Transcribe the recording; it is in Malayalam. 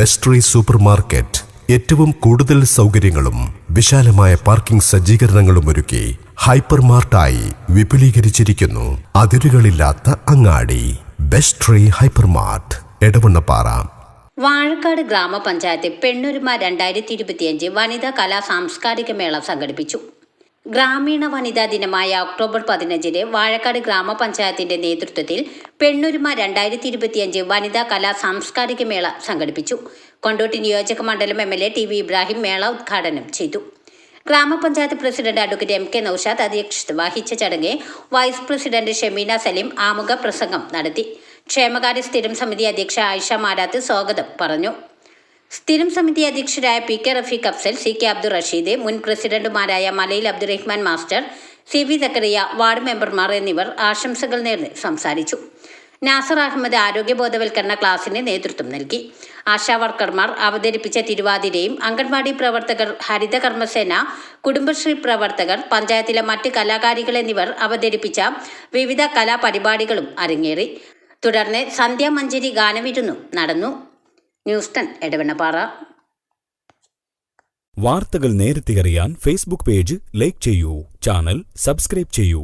ബെസ്റ്റ് റീ സൂപ്പർ മാർക്കറ്റ് ഏറ്റവും കൂടുതൽ സൗകര്യങ്ങളും വിശാലമായ പാർക്കിംഗ് സജ്ജീകരണങ്ങളും ഒരുക്കി ഹൈപ്പർ മാർട്ടായി വിപുലീകരിച്ചിരിക്കുന്നു. അതിരുകളില്ലാത്ത അങ്ങാടി. ബെസ്ട്രി tree hyper mart Edavannappara. Vazhakkad ഗ്രാമപഞ്ചായത്ത് പെണ്ണൊരുമ രണ്ടായിരത്തി ഇരുപത്തിയഞ്ച് വനിതാ കലാ സാംസ്കാരിക മേള സംഘടിപ്പിച്ചു. ഗ്രാമീണ വനിതാ ദിനമായ ഒക്ടോബർ പതിനഞ്ചിന് വാഴക്കാട് ഗ്രാമപഞ്ചായത്തിന്റെ നേതൃത്വത്തിൽ പെണ്ണുരുമ രണ്ടായിരത്തി ഇരുപത്തിയഞ്ച് വനിതാ കലാ സാംസ്കാരിക മേള സംഘടിപ്പിച്ചു. കൊണ്ടോട്ടി നിയോജക മണ്ഡലം M L A T V Ibrahim മേള ഉദ്ഘാടനം ചെയ്തു. ഗ്രാമപഞ്ചായത്ത് president advocate M K Noushad അധ്യക്ഷത വഹിച്ച ചടങ്ങ് വൈസ് പ്രസിഡന്റ് ഷെമീന സലീം ആമുഖ പ്രസംഗം നടത്തി. ക്ഷേമകാര്യ സ്ഥിരം സമിതി അധ്യക്ഷ ആയിഷ മാരാത്ത് സ്വാഗതം പറഞ്ഞു. സ്ഥിരം സമിതി അധ്യക്ഷരായ P K Rafeeq Afsal C K Abdul Rasheed മുൻ പ്രസിഡന്റുമാരായ Malayil Abdurahman master C V Zakariya ward മെമ്പർമാർ എന്നിവർ ആശംസകൾ നേർന്ന് സംസാരിച്ചു. നാസർ അഹമ്മദ് ആരോഗ്യ ബോധവൽക്കരണ ക്ലാസിന് നേതൃത്വം നൽകി. ആശാ വർക്കർമാർ അവതരിപ്പിച്ച തിരുവാതിരയും അംഗൻവാടി പ്രവർത്തകർ ഹരിത കർമ്മസേന കുടുംബശ്രീ പ്രവർത്തകർ പഞ്ചായത്തിലെ മറ്റ് കലാകാരികൾ എന്നിവർ അവതരിപ്പിച്ച വിവിധ കലാപരിപാടികളും അരങ്ങേറി. തുടർന്ന് സന്ധ്യാമഞ്ജരി ഗാനവിരുന്നും നടന്നു. News ten Edavannappara. വാർത്തകൾ നേരത്തെ അറിയാൻ ഫേസ്ബുക്ക് പേജ് ലൈക്ക് ചെയ്യൂ ചാനൽ സബ്സ്ക്രൈബ് ചെയ്യൂ.